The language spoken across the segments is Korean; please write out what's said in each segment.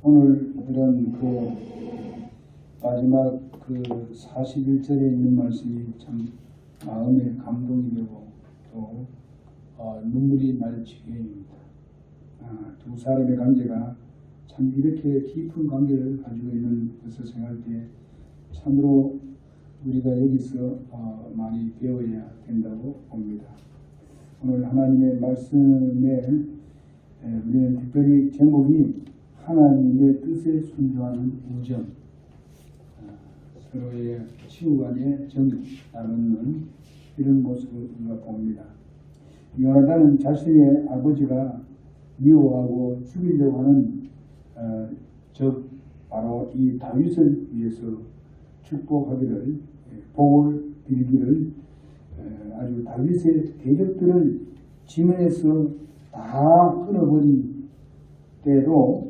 오늘 이런 그 마지막 그 41절에 있는 말씀이 참 마음에 감동이 되고 또 어, 눈물이 날 지경입니다. 아, 두 사람의 관계가 참 이렇게 깊은 관계를 가지고 있는 것을 생각할 때 참으로 우리가 여기서 어, 많이 배워야 된다고 봅니다. 오늘 하나님의 말씀에 에, 우리는 특별히 제목이 하나님의 뜻에 순종하는 우정, 어, 서로의 친구 간의 정을 나누는 이런 모습을 우리가 봅니다. 요나단은 자신의 아버지가 미워하고 죽이려고 하는 어, 적 바로 이 다윗을 위해서 축복하기를 예, 복을 빌기를 에, 아주 다윗의 대적들을 지면에서 다 끊어버린 때도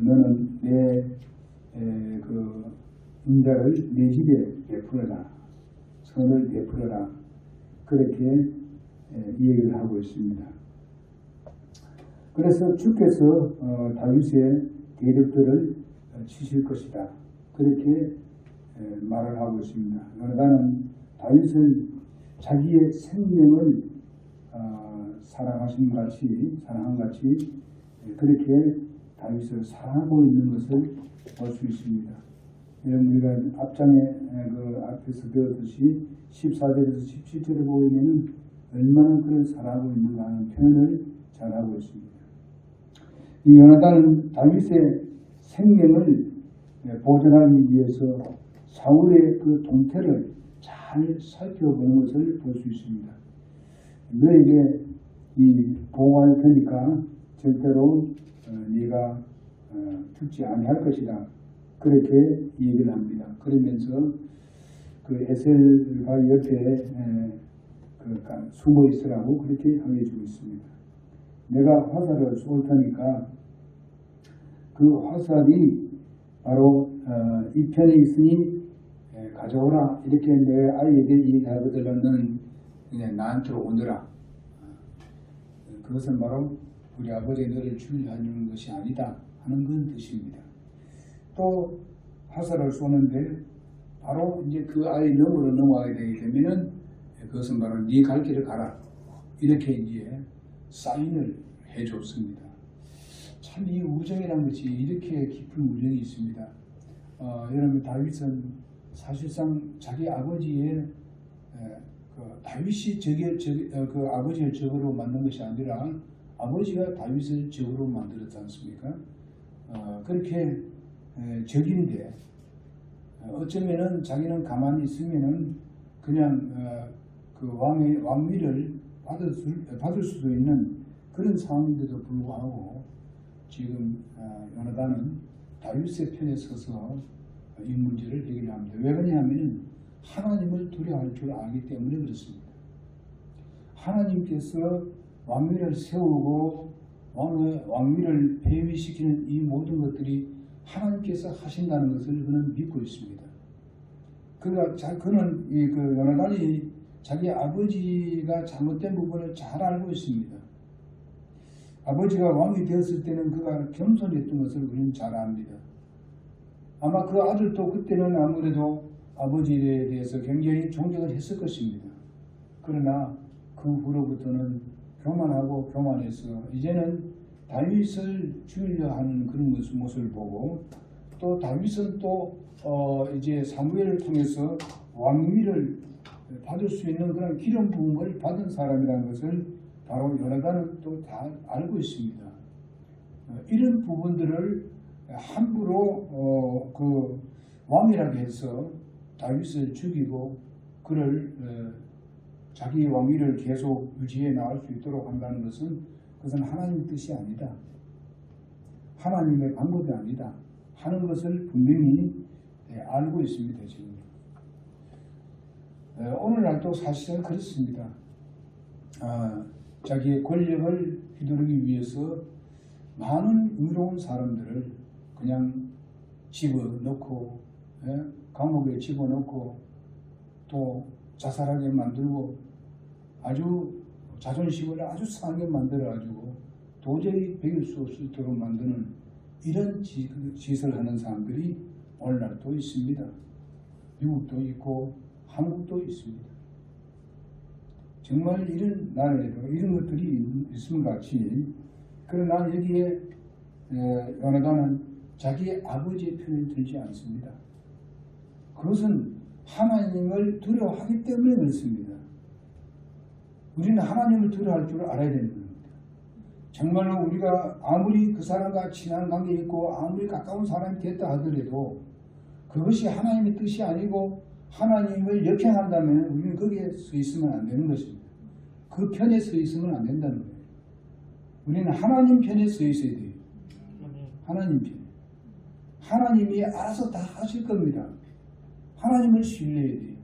너는 내그 인자를 내 집에 베풀어라 선을 베풀어라 그렇게 에, 이야기를 하고 있습니다. 그래서 주께서 어, 다윗의 대적들을 어, 치실 것이다. 그렇게 에, 말을 하고 있습니다. 나는 다윗을 자기의 생명을 어, 사랑하신 같이 사랑한 같이 에, 그렇게 다윗을 사랑하고 있는 것을 볼 수 있습니다. 우리가 앞장에 에, 그 앞에서 배웠듯이 14절에서 17절에 보이면은 얼마나 그를 사랑하고 있는가 하는 표현을 잘하고 있습니다. 이 요나단은 다윗의 생명을 예, 보존하기 위해서 사울의 그 동태를 잘 살펴보는 것을 볼 수 있습니다. 너에게 이 보호할 테니까 절대로 어, 네가 어, 죽지 아니할 것이다. 그렇게 얘기를 합니다. 그러면서 그 에셀과 옆에 에, 그 숨어 있으라고 그렇게 알려주고 있습니다. 내가 화살을 쏠 테니까 그 화살이 바로 어, 이 편에 있으니 에, 가져오라 이렇게 내 아이에게 얘기하거든 너는 그냥 나한테로 오너라 어, 그것은 바로 우리 아버지 너를 죽이려 하는 것이 아니다 하는 건 뜻입니다 또 화살을 쏘는 데 바로 이제 그 아이 너머로 넘어가게 되게 되면은 그것은 바로 네 갈 길을 가라 이렇게 이제 사인을 해줬습니다. 참 이 우정이라는 것이 이렇게 깊은 우정이 있습니다. 어, 여러분 다윗은 사실상 자기 아버지의 에, 그 다윗이 적의, 적, 어, 그 아버지를 적으로 만든 것이 아니라 아버지가 다윗을 적으로 만들었지 않습니까? 어, 그렇게 에, 적인데 어, 어쩌면은 자기는 가만히 있으면은 그냥 어, 그 왕의 왕위를 받을, 수, 받을 수도 있는 그런 상황인데도 불구하고 지금 어, 요나단은 다윗의 편에 서서 이 문제를 해결합니다. 왜 그러냐면 하나님을 두려워할 줄 알기 때문에 그렇습니다. 하나님께서 왕위를 세우고 왕의 왕위를 폐위시키는 이 모든 것들이 하나님께서 하신다는 것을 그는 믿고 있습니다. 그가 자, 그는 이그 요나단이 자기 아버지가 잘못된 부분을 잘 알고 있습니다. 아버지가 왕이 되었을 때는 그가 겸손했던 것을 우리는 잘 압니다. 아마 그 아들도 그때는 아무래도 아버지에 대해서 굉장히 존경을 했을 것입니다. 그러나 그 후로부터는 교만하고 교만해서 이제는 다윗을 죽이려 하는 그런 모습을 보고 또 다윗은 또 어 이제 사무엘을 통해서 왕위를 받을 수 있는 그런 기름 부음을 받은 사람이라는 것을 바로 요나단은 또 다 알고 있습니다. 어, 이런 부분들을 함부로 어, 그 왕이라고 해서 다윗을 죽이고 그를 어, 자기 왕위를 계속 유지해 나갈 수 있도록 한다는 것은 그것은 하나님 뜻이 아니다. 하나님의 방법이 아니다. 하는 것을 분명히 예, 알고 있습니다. 지금 예, 오늘날도 사실은 그렇습니다. 아, 자기의 권력을 휘두르기 위해서 많은 의로운 사람들을 그냥 집어넣고 예? 감옥에 집어넣고 또 자살하게 만들고 아주 자존심을 아주 상하게 만들어 가지고 도저히 배울 수 없도록 만드는 이런 지- 짓을 하는 사람들이 오늘날 또 있습니다. 미국도 있고 한국도 있습니다. 정말 이런 나라에도 이런 것들이 있음 같이 그러나 여기에 에, 요나단은 자기의 아버지의 편에 들지 않습니다. 그것은 하나님을 두려워하기 때문에 그렇습니다. 우리는 하나님을 두려워할 줄 알아야 되는 겁니다. 정말로 우리가 아무리 그 사람과 친한 관계 있고 아무리 가까운 사람이 됐다 하더라도 그것이 하나님의 뜻이 아니고 하나님을 역행한다면 우리는 거기에 서 있으면 안 되는 것입니다. 그 편에 서 있으면 안 된다는 거예요. 우리는 하나님 편에 서 있어야 돼요. 하나님 편에. 하나님이 알아서 다 하실 겁니다. 하나님을 신뢰해야 돼요.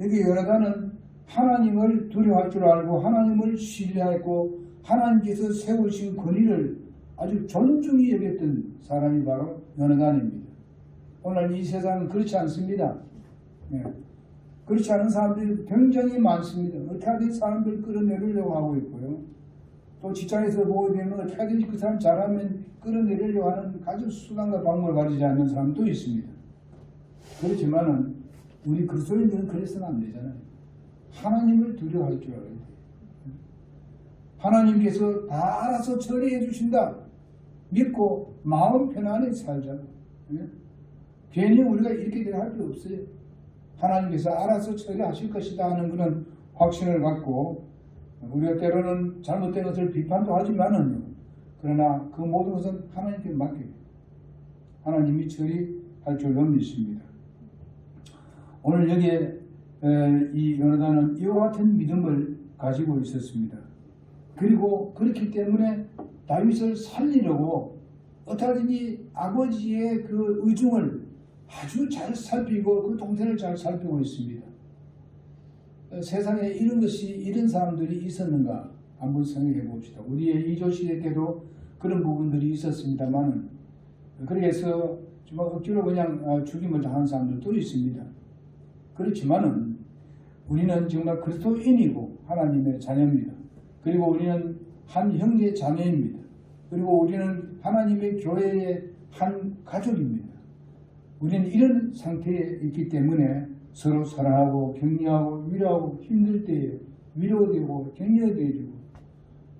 여기 여러가는 하나님을 두려워할 줄 알고 하나님을 신뢰하고 하나님께서 세우신 권위를 아주 존중히 여겼던 사람이 바로 연어단입니다. 오늘 이 세상은 그렇지 않습니다. 예. 그렇지 않은 사람들이 굉장히 많습니다. 어떻게 하든 사람들 끌어내리려고 하고 있고요. 또 직장에서 보게 되면 어떻게 하든지 그 사람 잘하면 끌어내리려고 하는 가진 수단과 방법을 가지지 않는 사람도 있습니다. 그렇지만은 우리 그리스도인들은 그래서는 안 되잖아요. 하나님을 두려워할 줄 알아야 돼요. 하나님께서 다 알아서 처리해 주신다. 믿고 마음 편안히 살자. 예? 괜히 우리가 이렇게 할 필요 없어요. 하나님께서 알아서 처리하실 것이다 하는 그런 확신을 갖고 우리가 때로는 잘못된 것을 비판도 하지만은 그러나 그 모든 것은 하나님께 맡겨요. 하나님이 처리할 줄로 믿습니다. 오늘 여기에 에, 이 요나단은 이와 같은 믿음을 가지고 있었습니다. 그리고 그렇기 때문에 다윗을 살리려고 어떻게든지 아버지의 그 의중을 아주 잘 살피고 그 동태를 잘 살피고 있습니다. 어, 세상에 이런 것이 이런 사람들이 있었는가 한번 생각해 봅시다. 우리의 이조 시대 때도 그런 부분들이 있었습니다만은 그래서 좀 억지로 그냥 어, 죽임을 당한 사람들도 있습니다. 그렇지만은 우리는 정말 그리스도인이고 하나님의 자녀입니다. 그리고 우리는 한 형제 자매입니다. 그리고 우리는 하나님의 교회의 한 가족입니다. 우리는 이런 상태에 있기 때문에 서로 사랑하고 격려하고 위로하고 힘들 때에 위로되고 격려되고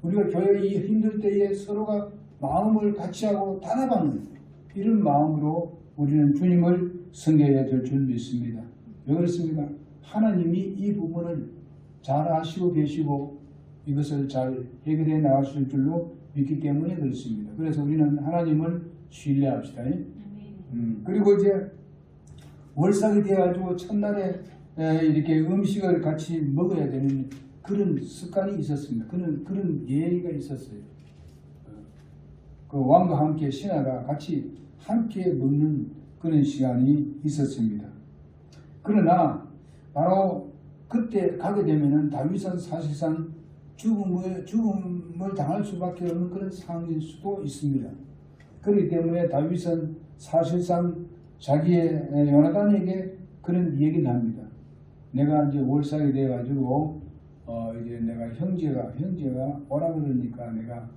우리가 교회 이 힘들 때에 서로가 마음을 같이 하고 단합하는 이런 마음으로 우리는 주님을 섬겨야 될 줄 믿습니다. 왜 그렇습니까? 하나님이 이 부분을 잘 아시고 계시고 이것을 잘 해결해 나가실 줄로 믿기 때문에 그렇습니다. 그래서 우리는 하나님을 신뢰합시다. 음, 그리고 이제 월삭이 돼가지고 첫날에 에, 이렇게 음식을 같이 먹어야 되는 그런 습관이 있었습니다. 그런 그런 예의가 있었어요. 어, 그 왕과 함께 신하가 같이 함께 먹는 그런 시간이 있었습니다. 그러나 바로 그때 가게 되면은 다윗은 사실상 죽음을 죽음을 당할 수밖에 없는 그런 상황일 수도 있습니다. 그렇기 때문에 다윗은 사실상 자기의 요나단에게 그런 얘기를 합니다. 내가 이제 월삭이 돼 가지고 어 이제 내가 형제가 형제가 오라 그러니까 내가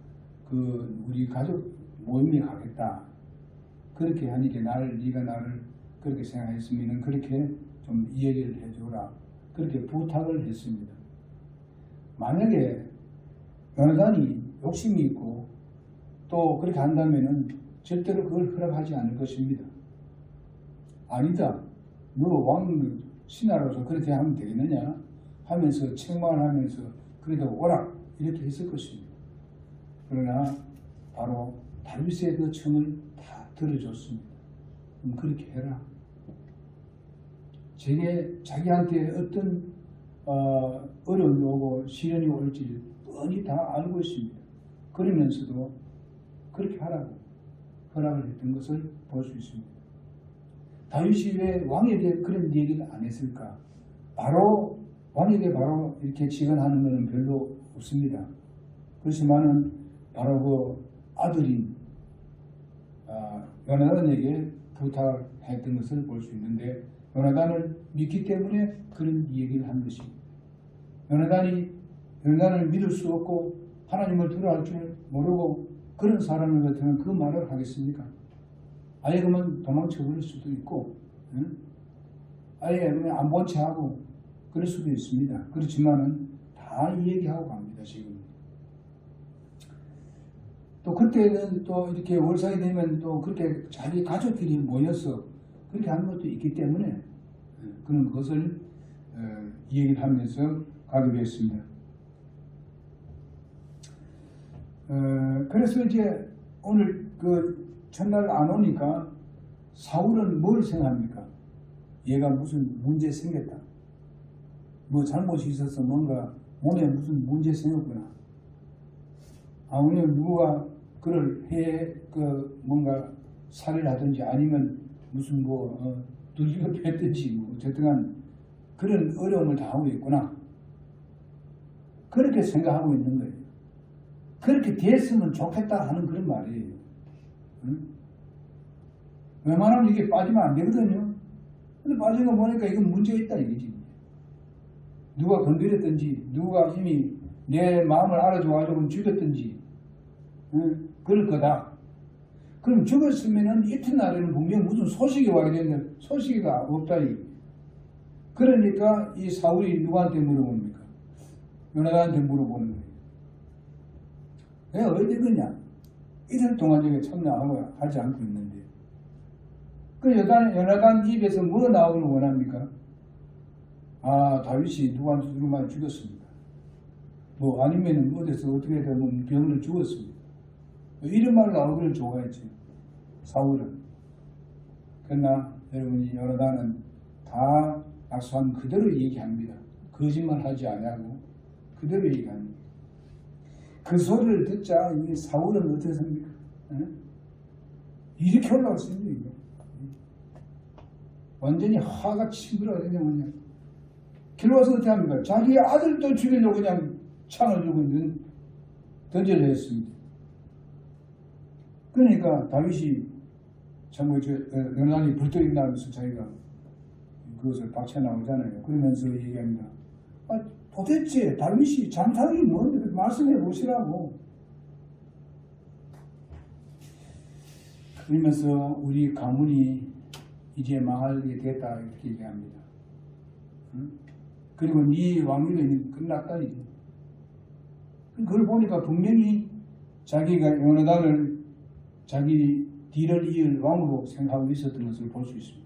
그 우리 가족 모임에 가겠다. 그렇게 하니까 나를 네가 나를 그렇게 생각했으면 그렇게 좀 이해를 해줘 라. 그렇게 부탁을 했습니다. 만약에 요나단이 욕심이 있고 또 그렇게 한다면은 절대로 그걸 허락하지 않을 것입니다. 아니다. 너 왕 신하로서 그렇게 하면 되겠느냐? 하면서 책망을 하면서 그래도 오라 이렇게 했을 것입니다. 그러나 바로 다윗의 그 청을 다 들어줬습니다. 그럼 그렇게 해라. 제게 자기한테 어떤 어, 어려움이 오고 시련이 올지 뻔히 다 알고 있습니다. 그러면서도 그렇게 하라고 허락을 했던 것을 볼 수 있습니다. 다윗이 왜 왕에 대해 그런 얘기를 안 했을까? 바로 왕에게 바로 이렇게 직언하는 것은 별로 없습니다. 그렇지만은 바로 그 아들인 아, 요나단에게 부탁했던 것을 볼 수 있는데 요나단을 믿기 때문에 그런 얘기를 한 것입니다. 요나단이 요나단을 믿을 수 없고 하나님을 두려워할 줄 모르고 그런 사람을 같으면 그 말을 하겠습니까? 아예 그러면 도망쳐 버릴 수도 있고, 응? 아예 그냥 안본 채 하고 그럴 수도 있습니다. 그렇지만은 다이 얘기하고 갑니다, 지금. 또 그때는 또 이렇게 월상이 되면 또 그렇게 자기 가족들이 모여서 그렇게 하는 것도 있기 때문에 어, 그런 것을 어, 얘기를 하면서 가기로 했습니다. 어, 그래서 이제 오늘 그 첫날 안 오니까 사울은 뭘 생각합니까? 얘가 무슨 문제 생겼다. 뭐 잘못이 있어서 뭔가 몸에 무슨 문제 생겼구나. 아니면 누가 그를 해, 그, 뭔가 살해를 하든지 아니면 무슨 뭐, 어, 두리가 뺐든지 뭐, 어쨌든 간 그런 어려움을 당하고 있구나. 그렇게 생각하고 있는 거예요. 그렇게 됐으면 좋겠다 하는 그런 말이에요. 응? 웬만하면 이게 빠지면 안 되거든요. 근데 빠진 거 보니까 이건 문제 있다 이거지. 누가 건드렸든지, 누가 이미 내 마음을 알아줘가지고 죽였든지, 응? 그럴 거다. 그럼 죽었으면은 이튿날에는 분명 무슨 소식이 와야 되는데 소식이가 없다. 이. 그러니까 이 사울이 누구한테 물어봅니까? 요나단한테 물어보는 거예요. 왜 어디 그냐? 이틀 동안 저게 참나하고 하지 않고 있는데. 그 요단, 요나단 입에서 뭐 나오길 원합니까? 아, 다윗이 누구한테 누구만 죽였습니다. 뭐 아니면은 어디서 어떻게 되면 병으로 죽었습니다. 이런 말 나오기를 좋아했지. 사울은. 그러나 여러분이 요나단은 다 약속한 그대로 얘기합니다. 거짓말 하지 아니하고 그대로 얘기합니다. 그 소리를 듣자 이 사울은 어떻습니까? 응? 이렇게 올라왔습니다. 이거. 완전히 화가 치밀어 그냥 그냥. 길로 와서 어떻게 합니까? 자기 아들도 죽이려고 그냥 창을 들고 던져려 했습니다. 그러니까 다윗이 저 연단이 불떡이 나면서 자기가 그것을 박쳐 나오잖아요. 그러면서 얘기합니다. 아, 도대체 다윗이 잔상이 뭔데 말씀해 보시라고. 그러면서 우리 가문이 이제 망하게 됐다 이렇게 얘기합니다. 응? 그리고 네 왕위는 끝났다 이제. 그걸 보니까 분명히 자기가 요나단을 자기 뒤를 이을 왕으로 생각하고 있었던 것을 볼 수 있습니다.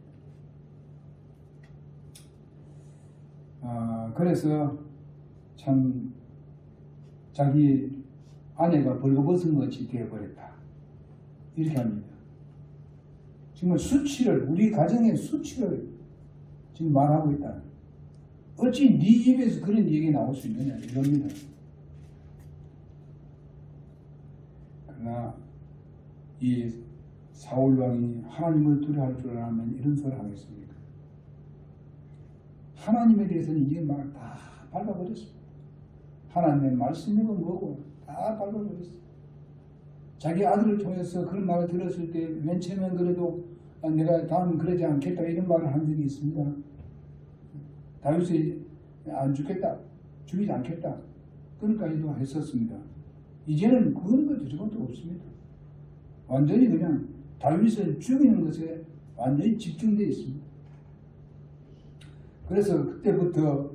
아, 그래서 참 자기 아내가 벌거벗은 것이 되어버렸다. 이렇게 합니다. 정말 수치를 우리 가정의 수치를 지금 말하고 있다. 어찌 네 입에서 그런 얘기 나올 수 있느냐 이럽니다. 그러나 이 사울 왕이 하나님을 두려워할 줄 알면 이런 소리 하겠습니까? 하나님에 대해서는 이제 막다 밟아버렸습니다. 하나님의 말씀이고 뭐고 다 밟아버렸어요. 자기 아들을 통해서 그런 말을 들었을 때 맨 처음엔 그래도 아, 내가 다음 그러지 않겠다 이런 말을 한 적이 있습니다. 다윗이 안 죽겠다, 죽이지 않겠다. 그러니까지도 했었습니다. 이제는 그런 것도 저것도 없습니다. 완전히 그냥 다윗을 죽이는 것에 완전히 집중되어 있습니다. 그래서 그때부터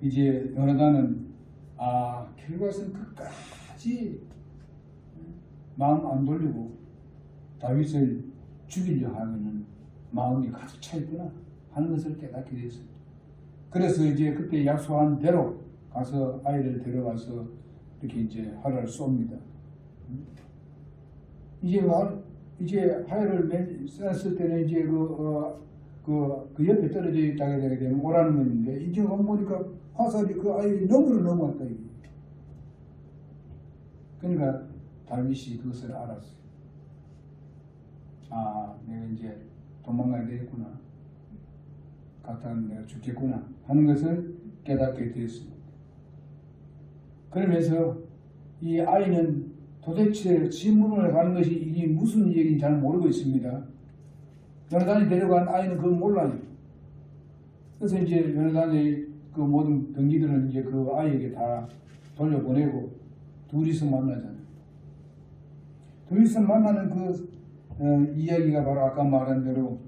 이제 요나단은 아 결과는 끝까지 마음 안 돌리고 다윗을 죽이려 하면은 마음이 가득 차 있구나 하는 것을 깨닫게 됐습니다. 그래서 이제 그때 약속한 대로 가서 아이를 데려가서 이렇게 이제 활을 쏩니다. 이제 활, 이제 활을 쐈을 때는 이제 그, 어, 그, 그 옆에 떨어져 있다게 되게 되면 오라는 건데, 이제 보니까 화살이 그 아이 너머로 넘어왔다, 이게. 그러니까 다윗이 그것을 알았어요. 아, 내가 이제 도망가야 되겠구나. 갔다는 내가 죽겠구나. 하는 것을 깨닫게 되었습니다. 그러면서 이 아이는 도대체 신문을 가는 것이 이게 무슨 얘기인지 잘 모르고 있습니다. 연단이 데려간 아이는 그건 몰라요. 그래서 이제 연단의 그 모든 병기들은 이제 그 아이에게 다 돌려보내고 둘이서 만나잖아요. 둘이서 만나는 그 어, 이야기가 바로 아까 말한 대로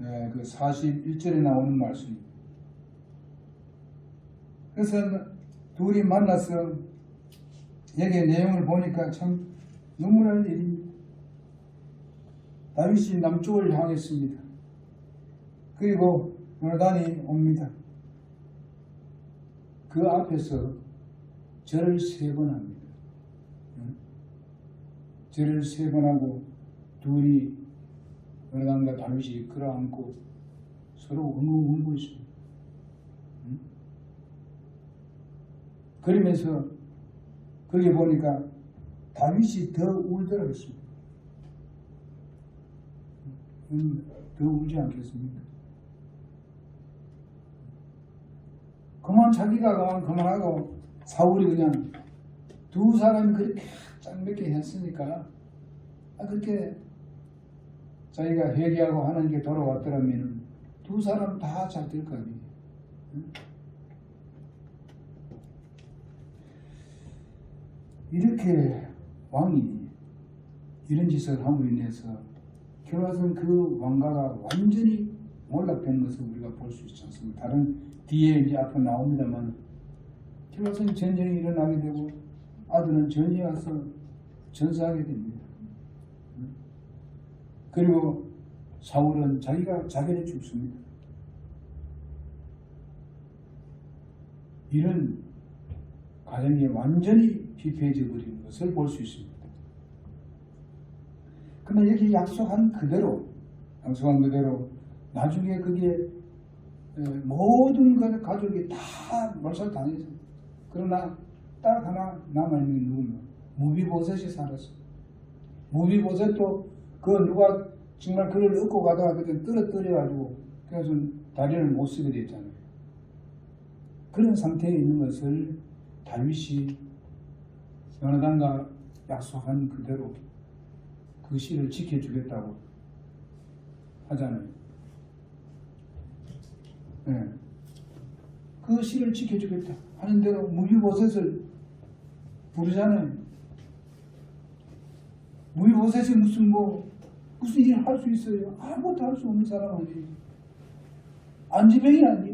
에, 그 41절에 나오는 말씀입니다. 그래서 둘이 만나서 여기 내용을 보니까 참 눈물날 일입니다. 다윗이 남쪽을 향했습니다. 그리고 요나단이 옵니다. 그 앞에서 절을 세 번 합니다. 응? 절을 세 번 하고 둘이 요나단과 다윗이 끌어안고 서로 웅웅 울고 있습니다. 응? 그러면서 거기 보니까 다윗이 더 울더라 했습니다. 음, 더 울지 않겠습니까? 그만 자기가 그만 그만하고 사울이 그냥 두 사람이 그렇게 짱밖에 했으니까 아, 그렇게 자기가 회개하고 하나님께 돌아왔더라면 두 사람 다 잘 될 거 아니에요. 응? 이렇게 왕이 이런 짓을 함으로 인해서 결과적으로 그 왕가가 완전히 몰락된 것을 우리가 볼 수 있지 않습니까? 다른 뒤에 이제 앞에 나옵니다만 결과적으로 전쟁이 일어나게 되고 아들은 전쟁에 가서 전사하게 됩니다. 그리고 사울은 자기가 자기를 죽습니다. 이런 가정이 완전히 피폐해져 버리는 것을 볼 수 있습니다. 그러나 여기 약속한 그대로, 약속한 그대로 나중에 그게 에, 모든 그 가족이 다 몰살당해서 그러나 딱 하나 남아있는 게 누구냐? 무비보셋이 살았어. 무비보셋도 그 누가 정말 그를 얻고 가다가 그때 떨어뜨려가지고 그래서 다리를 못 쓰게 됐잖아요. 그런 상태에 있는 것을 다윗이 요나단과 약속한 그대로 그 씨를 지켜주겠다고 하잖아요. 네. 그 씨를 지켜주겠다 하는 대로 무비보셋을 부르잖아요. 무비보셋이 무슨 뭐 무슨 일을 할 수 있어요? 아무것도 할 수 없는 사람 아니에요. 안지병이 아니에요.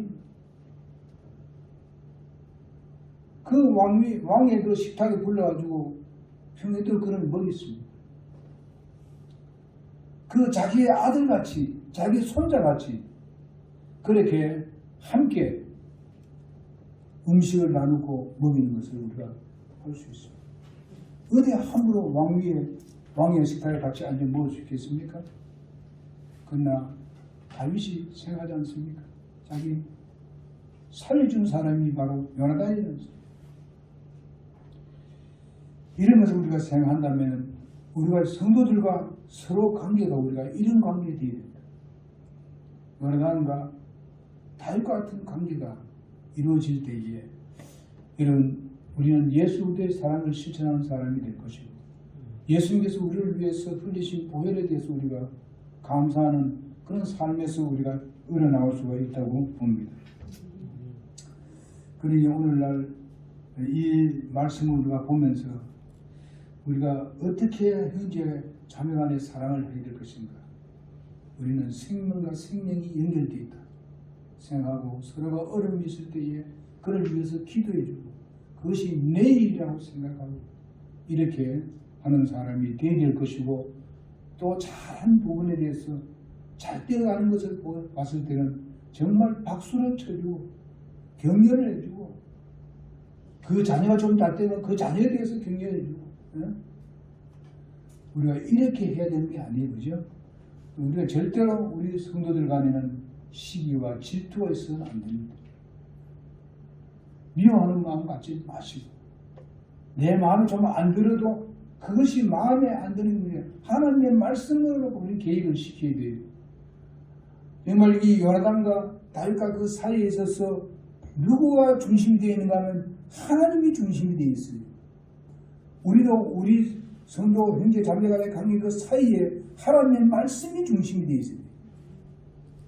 그 왕이, 왕의 그 식탁에 불러가지고 평소에도 그런 먹였습니다. 그 자기의 아들같이, 자기 손자같이 그렇게 함께 음식을 나누고 먹이는 것을 우리가 볼 수 있습니다. 어디 함부로 왕 위에, 왕의 식탁에 같이 앉아 먹을 수 있겠습니까? 그러나 다윗이 생각하지 않습니까? 자기 살려준 사람이 바로 요나단이었어요. 이런 것을 우리가 생각한다면 우리가 성도들과 서로 관계가 우리가 이런 관계에 되어야 된다. 요나단과 다윗과 같은 관계가 이루어질 때에 이런 우리는 예수 그리스도의 사랑을 실천하는 사람이 될 것이고 예수님께서 우리를 위해서 흘리신 보혈에 대해서 우리가 감사하는 그런 삶에서 우리가 일어나올 수가 있다고 봅니다. 그러니 오늘날 이 말씀을 우리가 보면서 우리가 어떻게 형제 자매 간의 사랑을 해야 될 것인가? 우리는 생명과 생명이 연결되어 있다. 생각하고 서로가 어려움이 있을 때에 그를 위해서 기도해주고 그것이 내 일이라고 생각하고 이렇게 하는 사람이 되어야 될 것이고 또 잘한 부분에 대해서 잘 되어가는 것을 보- 봤을 때는 정말 박수를 쳐주고 격려를 해주고 그 자녀가 좀잘 되면 그 자녀에 대해서 격려해주고 응? 우리가 이렇게 해야 되는 게 아니에요 그죠? 우리가 절대로 우리 성도들 간에는 시기와 질투가 있어서는 안 됩니다. 미워하는 마음 갖지 마시고 내 마음에 좀안 들어도 그것이 마음에 안 드는 게 하나님의 말씀으로 우리 계획을 시켜야 돼요. 정말 이 요나단과 다윗과 그 사이에 있어서 누구가 중심이 되어 있는가 하면 하나님이 중심이 되어 있어요. 우리도 우리 성도 형제 자매 간의 관계 그 사이에 하나님의 말씀이 중심이 되어 있어요.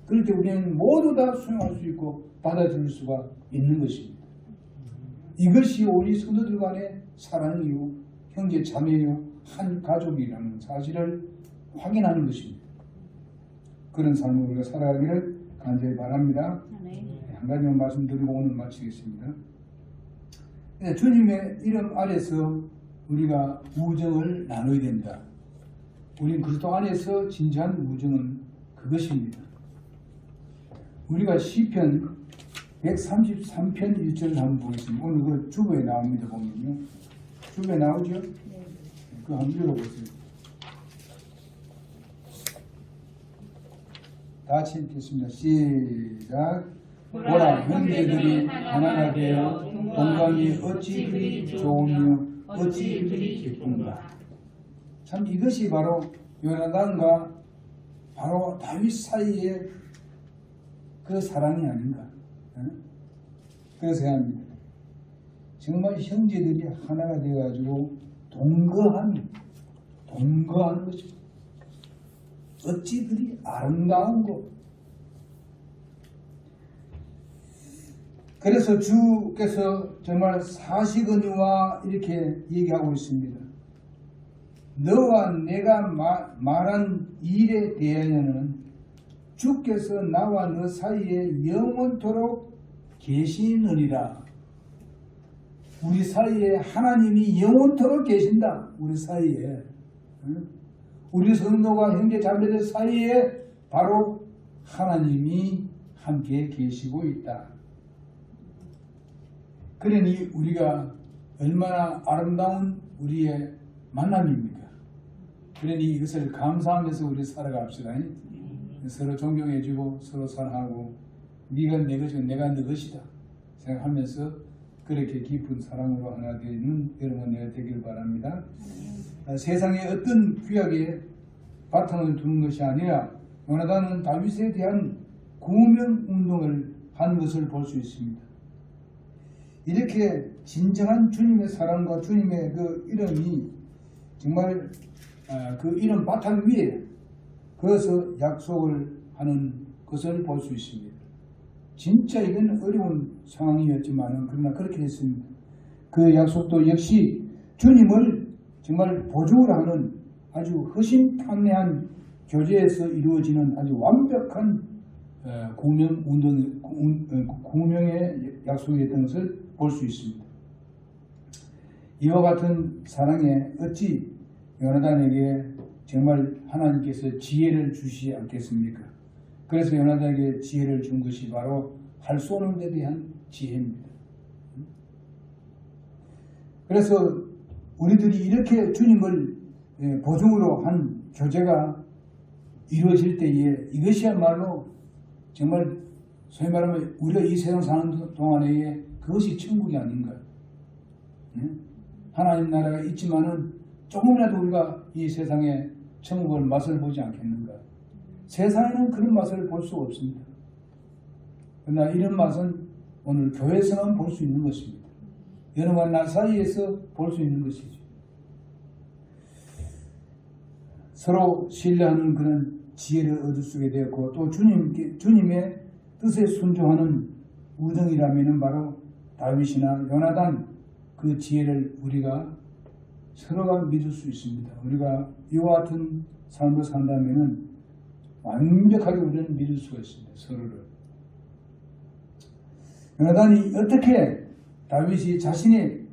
그럴 때 우리는 모두 다 수용할 수 있고 받아들일 수가 있는 것입니다. 이것이 우리 성도들 간의 사랑이요, 형제 자매요, 한 가족이라는 사실을 확인하는 것입니다. 그런 삶을 우리가 살아가기를 간절히 바랍니다. 한 가지만 말씀드리고 오늘 마치겠습니다. 네, 주님의 이름 아래서 우리가 우정을 나눠야 된다. 우리 그리스도 안에서 진지한 우정은 그것입니다. 우리가 시편 133편 1절을 한번 보겠습니다. 오늘 그 주부에 나옵니다. 보면요. 주부에 나오죠? 네. 그 한번 읽어보세요. 다 같이 읽겠습니다. 시작. 보라 형제들이 하나가 되어 동감이 어찌 그리 좋으며 어찌 그리 기쁜가. 참 이것이 바로 요나단과 바로 다윗 사이의 그 사랑이 아닌가. 어? 그래서 합니다. 정말 형제들이 하나가 되어가지고 동거하는 동거하는 것입니다. 어찌 그리 아름다운 것. 그래서 주께서 정말 사시건유와 이렇게 얘기하고 있습니다. 너와 내가 마- 말한 일에 대하여는 주께서 나와 너 사이에 영원토록 계시느니라. 우리 사이에 하나님이 영원토록 계신다. 우리 사이에. 응? 우리 성도가 형제 자매들 사이에 바로 하나님이 함께 계시고 있다. 그러니 우리가 얼마나 아름다운 우리의 만남입니까? 그러니 이것을 감사하면서 우리 살아갑시다. 서로 존경해주고 서로 사랑하고 네가 내 것이고 내가 너 것이다 생각하면서 그렇게 깊은 사랑으로 하나 되는 여러분 내가 되길 바랍니다. 아, 세상에 어떤 규약에 바탕을 두는 것이 아니라 요나단은 다윗에 대한 구명 운동을 한 것을 볼 수 있습니다. 이렇게 진정한 주님의 사랑과 주님의 그 이름이 정말 아, 그 이름 바탕 위에 그어서 약속을 하는 것을 볼 수 있습니다. 진짜 이건 어려운 상황이었지만 그러나 그렇게 됐습니다. 그 약속도 역시 주님을 정말 보증을 하는 아주 허심탄회한 교제에서 이루어지는 아주 완벽한 어, 공명 운동, 공- 어, 공명의 약속이었던 것을 볼 수 있습니다. 이와 같은 사랑에 어찌 요나단에게 정말 하나님께서 지혜를 주시지 않겠습니까? 그래서 요나단에게 지혜를 준 것이 바로 할 수 없는 데 대한 지혜입니다. 그래서 우리들이 이렇게 주님을 예, 보증으로 한 교제가 이루어질 때에 이것이야말로 정말 소위 말하면 우리가 이 세상 사는 동안에 그것이 천국이 아닌가. 예? 하나님 나라가 있지만은 조금이라도 우리가 이 세상에 천국을 맛을 보지 않겠는가. 세상에는 그런 맛을 볼 수 없습니다. 그러나 이런 맛은 오늘 교회에서만 볼 수 있는 것입니다. 여러분과 나 사이에서 볼 수 있는 것이죠. 서로 신뢰하는 그런 지혜를 얻을 수 있게 되었고 또 주님께 주님의 뜻에 순종하는 우정이라면은 바로 다윗이나 요나단 그 지혜를 우리가 서로가 믿을 수 있습니다. 우리가 이와 같은 삶을 산다면은 완벽하게 우리는 믿을 수가 있습니다. 서로를. 요나단이 어떻게 다윗이 자신의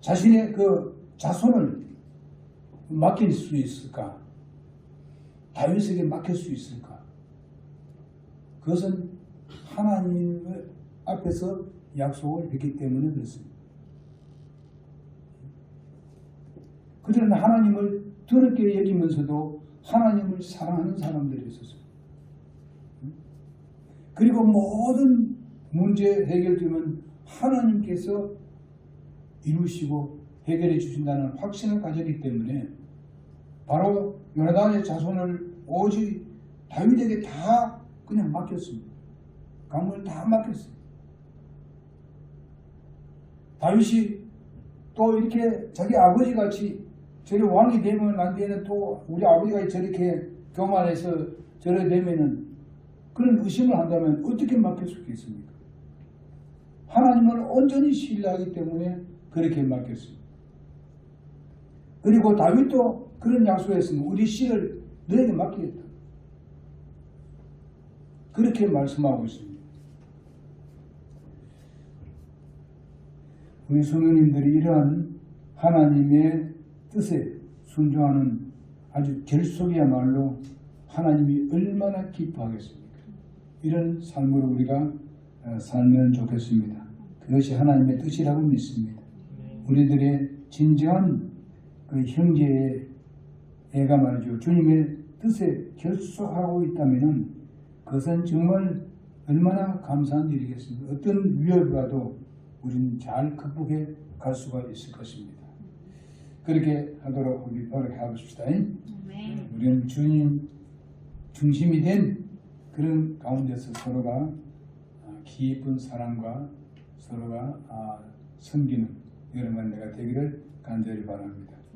자신의 그 자손을 맡길 수 있을까? 다윗에게 맡길 수 있을까? 그것은 하나님 앞에서 약속을 했기 때문에 그렇습니다. 그들은 하나님을 더럽게 여기면서도 하나님을 사랑하는 사람들이 있었어요. 그리고 모든 문제 해결되면 하나님께서 이루시고 해결해 주신다는 확신을 가졌기 때문에 바로 요나단의 자손을 오직 다윗에게 다 그냥 맡겼습니다. 강물을 다 맡겼어요. 다윗이 또 이렇게 자기 아버지 같이 저리 왕이 되면 안 되는 또 우리 아버지가 저렇게 교만해서 저래 되면은 그런 의심을 한다면 어떻게 맡길 수 있겠습니까? 하나님을 온전히 신뢰하기 때문에 그렇게 맡겼습니다. 그리고 다윗도 그런 약속했습니다. 우리 씨를 너에게 맡기겠다. 그렇게 말씀하고 있습니다. 우리 성도님들이 이러한 하나님의 뜻에 순종하는 아주 결속이야말로 하나님이 얼마나 기뻐하겠습니까? 이런 삶으로 우리가 어, 살면 좋겠습니다. 그것이 하나님의 뜻이라고 믿습니다. 우리들의 진정한 그 형제의 애가 말이죠. 주님의 뜻에 결속하고 있다면 그것은 정말 얼마나 감사한 일이겠습니까? 어떤 위협이 와도 우리는 잘 극복해 갈 수가 있을 것입니다. 그렇게 하도록 우리 노력해 봅시다. 아멘. 우리는 주님 중심이 된 그런 가운데서 서로가 아, 깊은 사랑과 서로가 아, 섬기는 여러분 내가 되기를 간절히 바랍니다.